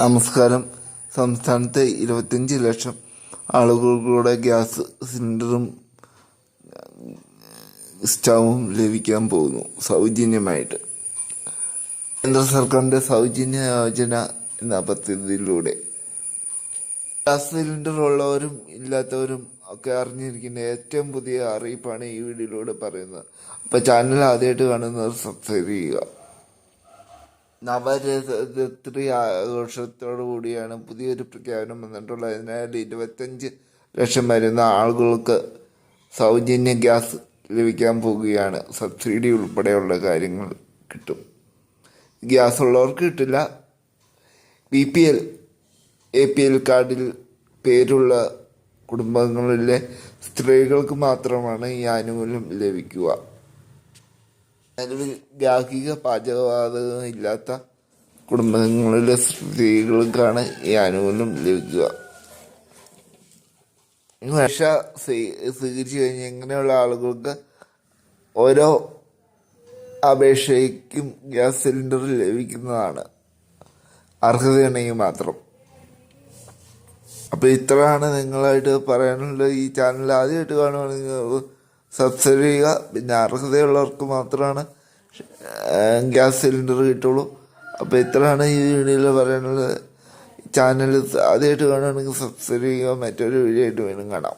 നമസ്കാരം. സംസ്ഥാനത്ത് ഇരുപത്തിയഞ്ച് ലക്ഷം ആളുകൾക്കൂടെ ഗ്യാസ് സിലിണ്ടറും സ്റ്റൗവും ലഭിക്കാൻ പോകുന്നു സൗജന്യമായിട്ട്. കേന്ദ്ര സർക്കാരിന്റെ സൗജന്യ യോജന എന്ന പദ്ധതിയിലൂടെ ഗ്യാസ് സിലിണ്ടർ ഉള്ളവരും ഇല്ലാത്തവരും ഒക്കെ അറിഞ്ഞിരിക്കുന്ന ഏറ്റവും പുതിയ അറിയിപ്പാണ് ഈ വീഡിയോയിലൂടെ പറയുന്നത്. അപ്പോൾ ചാനൽ ആദ്യമായിട്ട് കാണുന്നവർ സബ്സ്ക്രൈബ് ചെയ്യുക. നവരാത്രി ആഘോഷത്തോടു കൂടിയാണ് പുതിയൊരു പ്രഖ്യാപനം വന്നിട്ടുള്ളത്. അതിനാൽ ഇരുപത്തഞ്ച് ലക്ഷം വരുന്ന ആളുകൾക്ക് സൗജന്യ ഗ്യാസ് ലഭിക്കാൻ പോവുകയാണ് സബ്സിഡി ഉൾപ്പെടെയുള്ള കാര്യങ്ങൾ കിട്ടും. ഗ്യാസ് ഉള്ളവർക്ക് കിട്ടില്ല. B P L A P L കാർഡിൽ പേരുള്ള കുടുംബങ്ങളിലെ സ്ത്രീകൾക്ക് മാത്രമാണ് ഈ ആനുകൂല്യം ലഭിക്കുക. നിലവിൽ ഗാർഹിക പാചകവാതകം ഇല്ലാത്ത കുടുംബങ്ങളിലെ സ്ത്രീകൾക്കാണ് ഈ ആനുകൂല്യം ലഭിക്കുക. ഭാഷ സ്വീകരിച്ചു കഴിഞ്ഞ് ഇങ്ങനെയുള്ള ആളുകൾക്ക് ഓരോ അപേക്ഷയ്ക്കും ഗ്യാസ് സിലിണ്ടർ ലഭിക്കുന്നതാണ്. അർഹതയുണ്ടെങ്കിൽ മാത്രം. അപ്പോൾ ഇത്രയാണ് നിങ്ങളായിട്ട് പറയാനുള്ളത്. ഈ ചാനൽ ആദ്യമായിട്ട് കാണുകയാണെങ്കിൽ സബ്സിഡി ചെയ്യുക. പിന്നെ അർഹതയുള്ളവർക്ക് മാത്രമാണ് ഗ്യാസ് സിലിണ്ടർ കിട്ടുള്ളൂ. അപ്പോൾ ഇത്രയാണ് ഈ വീഡിയോയിൽ പറയാനുള്ളത്. ചാനൽ ആദ്യമായിട്ട് കാണുകയാണെങ്കിൽ സബ്സ്ക്രൈബ് ചെയ്യുക. മറ്റൊരു വീഡിയോ ആയിട്ട് വീണ്ടും കാണാം.